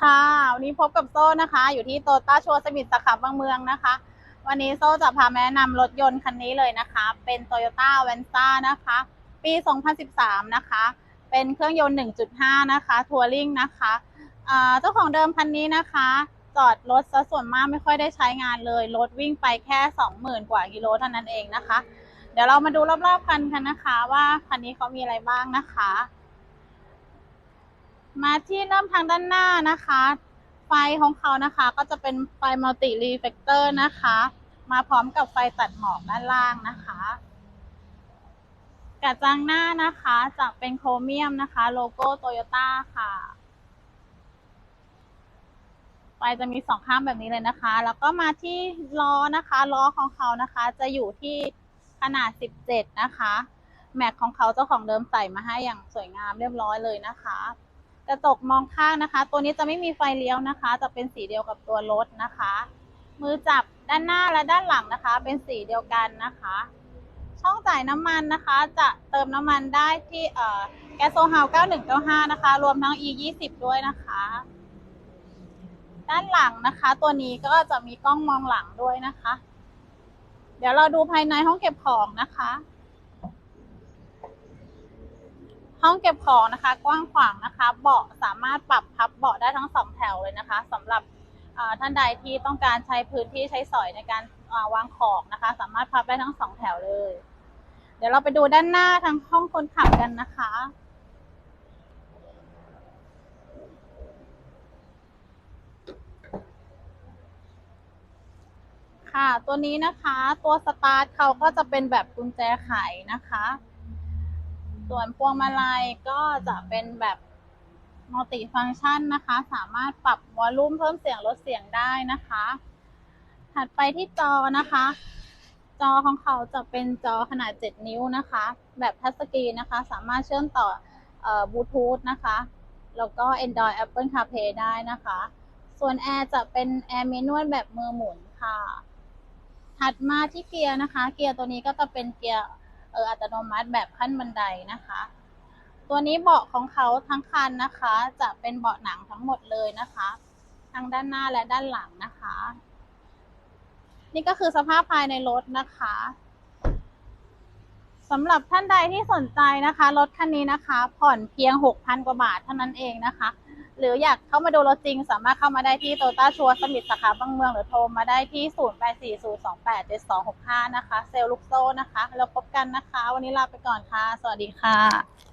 ค่ะ วันนี้พบกับโซ่นะคะ อยู่ที่โตต้าชัวสมิธสาขาบางเมืองนะคะ วันนี้โซ่จะพาแนะนำรถยนต์คันนี้เลยนะคะ เป็น Toyota a v a n z a นะคะ ปี 2013 นะคะ เป็นเครื่องยนต์ 1.5 นะคะ ทัวริงนะคะเจ้าของเดิมคันนี้นะคะ จอดรถซะส่วนมากไม่ค่อยได้ใช้งานเลย รถวิ่งไปแค่ 20,000 กว่ากิโลเท่านั้นเองนะคะ เดี๋ยวเรามาดูรอบๆคันกันนะคะ ว่าคันนี้เขามีอะไรบ้างนะคะ มาที่เริ่มทางด้านหน้านะคะ ไฟของเขานะคะก็จะเป็นไฟมัลติรีเฟกเตอร์นะคะ มาพร้อมกับไฟตัดหมอกด้านล่างนะคะกระจังหน้านะคะจะเป็นโครเมียมนะคะ โลโก้โตโยต้าค่ะไฟจะมีสองข้างแบบนี้เลยนะคะ แล้วก็มาที่ล้อนะคะ ล้อของเขานะคะ จะอยู่ที่ขนาด 17 นะคะ แม็กของเขาเจ้าของเดิมใส่มาให้อย่างสวยงามเรียบร้อยเลยนะคะ กระจกมองข้างนะคะ ตัวนี้จะไม่มีไฟเลี้ยวนะคะ จะเป็นสีเดียวกับตัวรถนะคะ มือจับด้านหน้าและด้านหลังนะคะ เป็นสีเดียวกันนะคะ ช่องจ่ายน้ำมันนะคะ จะเติมน้ำมันได้ที่เอ่อแก๊สโซฮาว9195 นะคะ รวมทั้ง E 20ด้วยนะคะ ด้านหลังนะคะ ตัวนี้ก็จะมีกล้องมองหลังด้วยนะคะ เดี๋ยวเราดูภายในห้องเก็บของนะคะ ห้ องเก็บของนะคะ กว้างขวางนะคะ เบาะสามารถปรับพับเบาะได้ทั้งสองแถวเลยนะคะสำหรับท่านใดที่ต้องการใช้พื้นที่ใช้สอยในการาวางของนะคะ สามารถพับได้ทั้งสองแถวเลย เดี๋ยวเราไปดูด้านหน้าทางห้องคนขับกันนะคะค่ะ ตัวนี้นะคะ ตัวสตาร์ทเขาก็จะเป็นแบบกุญแจไขนะคะ ส่วนพวงมาลัยก็จะเป็นแบบมัลติฟัง c t ชันนะคะ สามารถปรับวอลลุ่มเพิ่มเสียงลดเสียงได้นะคะ ถัดไปที่จอนะคะ จอของเขาจะเป็นจอขนาด 7 นิ้วนะคะ แบบทัชสกรีนนะคะ สามารถเชื่อมต่อบลูทูธนะคะ แล้วก็ Android Apple CarPlay ได้นะคะ ส่วนแอร์จะเป็นแอร์ a ม u a l แบบมือหมุนค่ะ ถัดมาที่เกียร์นะคะ เกียร์ตัวนี้ก็จะเป็นเกียร์ เอออัตโนมัติแบบขั้นบันไดนะคะ ตัวนี้เบาะของเขาทั้งคันนะคะ จะเป็นเบาะหนังทั้งหมดเลยนะคะ ทั้งด้านหน้าและด้านหลังนะคะ นี่ก็คือสภาพภายในรถนะคะสำหรับท่านใดที่สนใจนะคะ รถคันนี้นะคะ ผ่อนเพียง 6,000 กว่าบาทเท่านั้นเองนะคะ หรืออยากเข้ามาดูรถจริง สามารถเข้ามาได้ที่โตต้าชัวสมิธสาขาบางเมือง หรือโทรมาได้ที่ 0840287265 นะคะ เซลล์ลูกโซ่นะคะ แล้วพบกันนะคะ วันนี้ลาไปก่อนค่ะ สวัสดีค่ะ